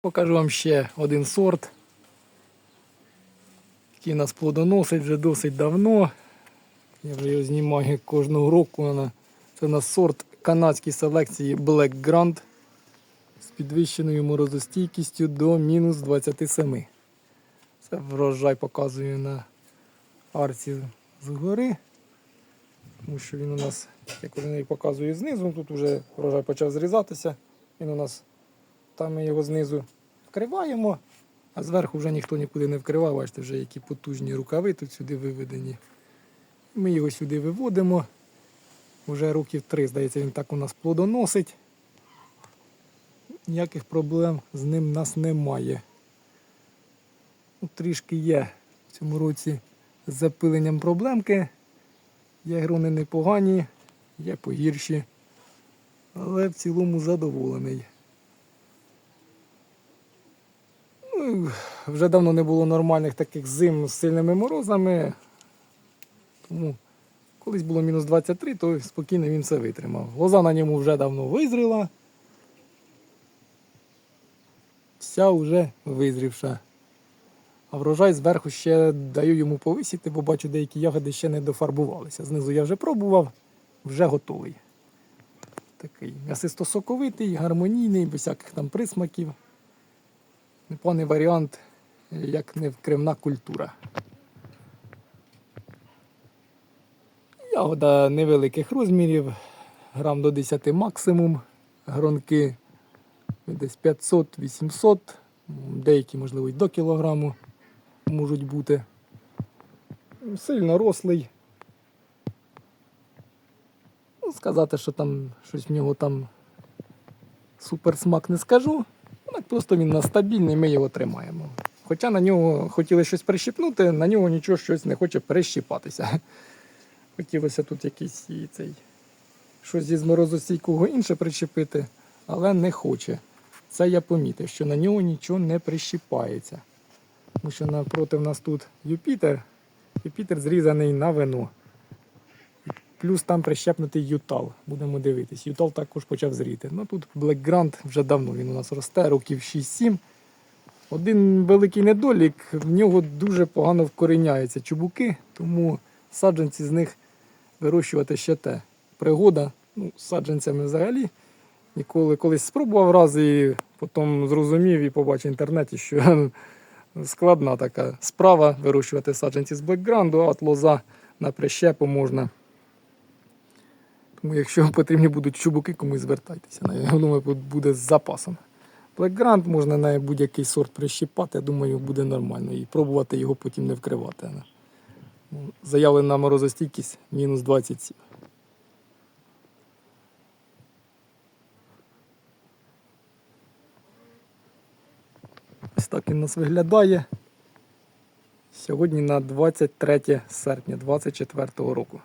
Покажу вам ще один сорт, який нас плодоносить вже досить давно. Я вже його знімаю кожного року. Це у нас сорт канадської селекції Black Grand з підвищеною морозостійкістю до мінус 27. Це врожай показую на арці згори. Тому що він у нас, як вони показує знизу, тут вже врожай почав зрізатися. Він у нас там ми його знизу вкриваємо, а зверху вже ніхто нікуди не вкривав. Бачите, вже які потужні рукави тут сюди виведені. Ми його сюди виводимо. Уже років три, здається, він так у нас плодоносить. Ніяких проблем з ним нас немає. Ну, трішки є в цьому році з запиленням проблемки. Є грони непогані, є погірші. Але в цілому задоволений. Ну, вже давно не було нормальних таких зим з сильними морозами. Тому колись було мінус 23, то спокійно він все витримав. Лоза на ньому вже давно визріла. Вся вже визрівша. А врожай зверху ще даю йому повисіти, бо бачу, деякі ягоди ще не дофарбувалися. Знизу я вже пробував, вже готовий. Такий м'ясисто-соковитий, гармонійний, без всяких там присмаків. Непоганий варіант, як невкривна культура. Ягода невеликих розмірів, грам до 10 максимум. Гронки десь 500-800, деякі, можливо, й до кілограму можуть бути. Сильно рослий. Ну, сказати, що там щось в нього там суперсмак не скажу. Так просто він у нас стабільний, ми його тримаємо. Хоча на нього хотіли щось прищипнути, на нього нічого щось не хоче прищіпатися. Хотілося тут якийсь цей щось зі морозостійкого інше причепити, але не хоче. Це я помітив, що на нього нічого не прищіпається. Тому що напроти в нас тут Юпітер. Юпітер зрізаний на вино. Плюс там прищепнутий Ютал. Будемо дивитись. Ютал також почав зріти. Ну тут Grand вже давно він у нас росте, років 6-7. Один великий недолік, в нього дуже погано вкоріняються чубуки, тому саджанці з них вирощувати ще те. Пригода, ну, з саджанцями взагалі. Ніколи колись спробував раз і потім зрозумів і побачив в інтернеті, що складна така справа вирощувати саджанці з бекграунду, а от лоза на прищепу можна. Тому якщо потрібні будуть чубуки, комусь звертайтеся. Я думаю, буде з запасом. Блекгрант можна на будь-який сорт прищіпати, я думаю, буде нормально. І пробувати його потім не вкривати. Ну, Заявлена морозостійкість мінус 27. Ось так він нас виглядає. Сьогодні на 23 серпня 2024 року.